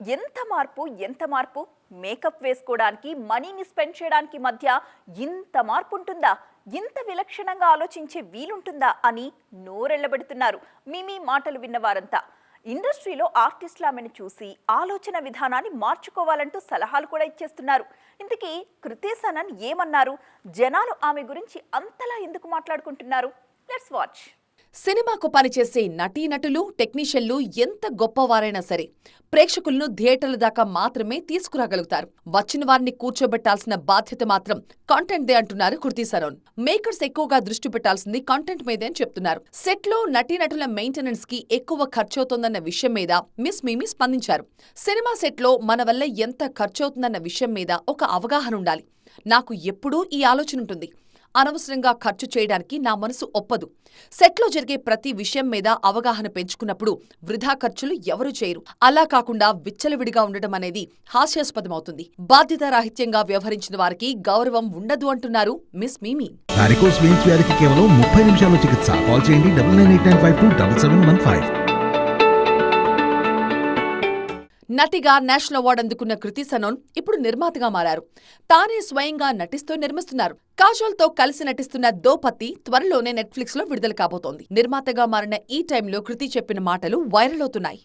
ఎంత మార్పు ఎంత మార్పు? మేకప్ వేసుకోవడానికి మనీని స్పెండ్ చేయడానికి మధ్య ఇంత మార్పు ఉంటుందా ఇంత విలక్షణంగా ఆలోచించే వీలుంటుందా అని నోరెళ్ళబెడుతున్నారు మిమీ మాటలు విన్నవారంతా ఇండస్ట్రీలో ఆర్టిస్టులు ఆమెను చూసి ఆలోచన విధానాన్ని మార్చుకోవాలంటూ సలహాలు కూడా ఇచ్చేస్తున్నారు. ఇంతకీ కృతేశానన్ ఏమన్నారు? జనాలు ఆమె గురించి అంతలా ఎందుకు మాట్లాడుకుంటున్నారు? Let's watch. సినిమాకు పనిచేసే నటీనటులు టెక్నీషియన్లు ఎంత గొప్పవారైనా సరే ప్రేక్షకులను థియేటర్ల దాకా మాత్రమే తీసుకురాగలుగుతారు. వచ్చిన వారిని కూర్చోబెట్టాల్సిన బాధ్యత మాత్రం కాంటెంట్దే అంటున్నారు కృతి సరోన్. మేకర్స్ ఎక్కువగా దృష్టి పెట్టాల్సింది కాంటెంట్ మీదే అని చెప్తున్నారు. సెట్లో నటీనటుల మెయింటెనెన్స్కి ఎక్కువ ఖర్చవుతోందన్న విషయం మీద మిస్ మీమి స్పందించారు. సినిమా సెట్లో మన వల్ల ఎంత ఖర్చవుతుందన్న విషయం మీద ఒక అవగాహన ఉండాలి. నాకు ఎప్పుడూ ఈ ఆలోచన ఉంటుంది. అనవసరంగా ఖర్చు చేయడానికి నా మనసు ఒప్పదు. సెట్లో జరిగే ప్రతి విషయం మీద అవగాహన పెంచుకున్నప్పుడు వృధా ఖర్చులు ఎవరూ చేయరు. అలా కాకుండా విచ్చలవిడిగా ఉండటం అనేది హాస్యాస్పదమవుతుంది. బాధ్యతారాహిత్యంగా వ్యవహరించిన వారికి గౌరవం ఉండదు అంటున్నారు మిస్ మీమీ. వారికోస్ కేవలం ముప్పై చికిత్స. కాల్ చేయండి నటిగా నేషనల్ అవార్డు అందుకున్న కృతి సనోన్ ఇప్పుడు నిర్మాతగా మారారు. తానే స్వయంగా నటిస్తూ నిర్మిస్తున్నారు. కాజోల్తో కలిసి నటిస్తున్న దోపతి త్వరలోనే నెట్ఫ్లిక్స్లో విడుదల కాబోతోంది. నిర్మాతగా మారిన ఈ టైంలో కృతి చెప్పిన మాటలు వైరల్ అవుతున్నాయి.